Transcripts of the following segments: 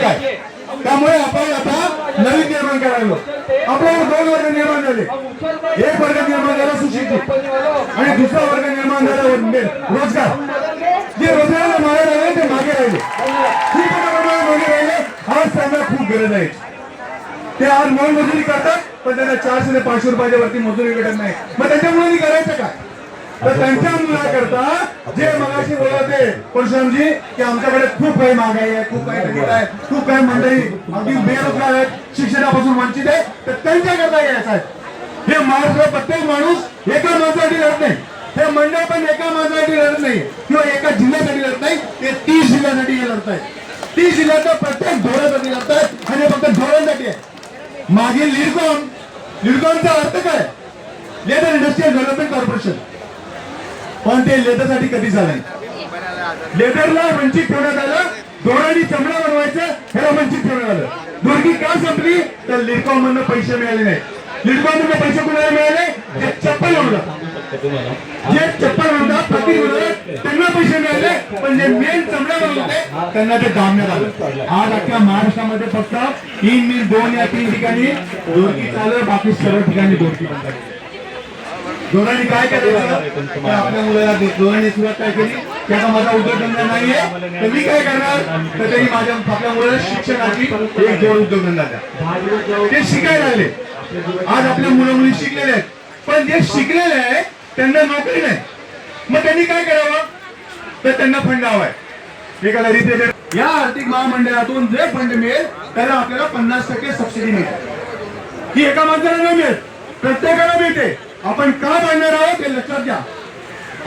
काय त्यामुळे आपण आता नवीन निर्माण करायलो. आपल्याला दोन वर्ग निर्माण झाले. एक वर्ग निर्माण झाला सुशिक्षित. आणि दुसरा वर्ग निर्माण झाला म्हणजे रोजगार. जे रोजगाराला मागे राहिले ते मागे राहिले. ठीक मागे राहिले आज त्यांना खूप गरज आहे. ते आज मोलमजुरी करतात पण त्यांना चारशे ते पाचशे रुपयाच्या वरती मजुरी भेटत नाही. मग त्याच्यामुळे करायचं काय? तर त्यांच्या मुलाकरता जे मगाशी बोलत परशुरामजी की आमच्याकडे खूप काही महागाई आहे खूप काही तिकीट आहे खूप काही मंडळी अगदी बेरोजगार आहेत शिक्षणापासून वंचित आहे तर त्यांच्याकरता यायचं आहे. हे महाराष्ट्र प्रत्येक माणूस एका माणसासाठी लढत नाही. हे मंडळ पण एका माणसासाठी लढत नाही किंवा एका जिल्ह्यासाठी लढत नाही ते तीस जिल्ह्यासाठी हे लढत आहे. तीस जिल्ह्याचा प्रत्येक धोरणासाठी लढत आहे आणि फक्त धोरणासाठी आहे. मागील लिडकॉन लिडकॉनचा अर्थ काय? लेदर इंडस्ट्रियल डेव्हलपमेंट कॉर्पोरेशन पण ते लेदरसाठी कधी झालं नाही. लेदरला वंचित ठेवण्यात आलं दोरांनी चमडा बनवायचं ह्याला वंचित ठेवण्यात आलं. दुर्गी का संपली? तर लिडकॉम मधनं पैसे मिळाले नाही. लिडकॉम मधनं पैसे कुणाला मिळाले? ते चप्पल बनवतात जे चप्पल बनवतात पती बनवतात त्यांना पैसे मिळाले पण जे मेन चमडा बनवते त्यांना ते दाबण्यात आलं आज अख्ख्या महाराष्ट्रामध्ये फक्त तीन मिल दोन या तीन ठिकाणी दोरकी चालू बाकी सर्व ठिकाणी दोरकी बनतात दोघांनी काय करायचं आपल्या मुलाला दोघांनी सुरुवात काय केली? आता माझा उद्योगधंदा नाहीये तर मी काय करणार? तर त्यांनी माझ्या आपल्या मुलाला शिक्षणाची एक जोड उद्योगधंदा द्या. ते शिकायला लागले आज आपल्या मुलं मुली शिकलेले आहेत. पण जे शिकलेले आहे त्यांना नोकरी नाही. मग त्यांनी काय करावं? तर त्यांना फंड हवाय एखादा रिप्रेझेंट या आर्थिक महामंडळातून जे फंड मिळेल त्याला आपल्याला पन्नास टक्के सबसिडी मिळेल. ही एका माणसाला नाही मिळत. प्रत्येकाला मिळते. आपण का मांडणार आहोत हे लक्षात घ्या.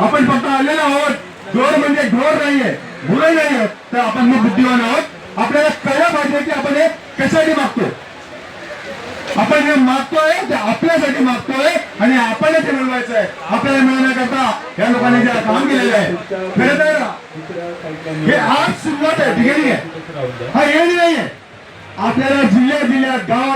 आपण फक्त आलेलो आहोत. ढोर म्हणजे ढोर नाहीये मुलं नाहीये. तर आपण मग बुद्धिवान आहोत. आपल्याला कळलं पाहिजे की आपण हे कशासाठी मागतो आपण हे मागतोय ते आपल्यासाठी मागतोय आणि आपण ते मिळवायचं आहे. आपल्याला मिळवण्याकरता या लोकांनी जे काम केलेलं आहे. खरं तर हे आज सुरुवात आहे ठीक आहे? हा येणे नाहीये. आपल्याला जिल्ह्या जिल्ह्यात गाव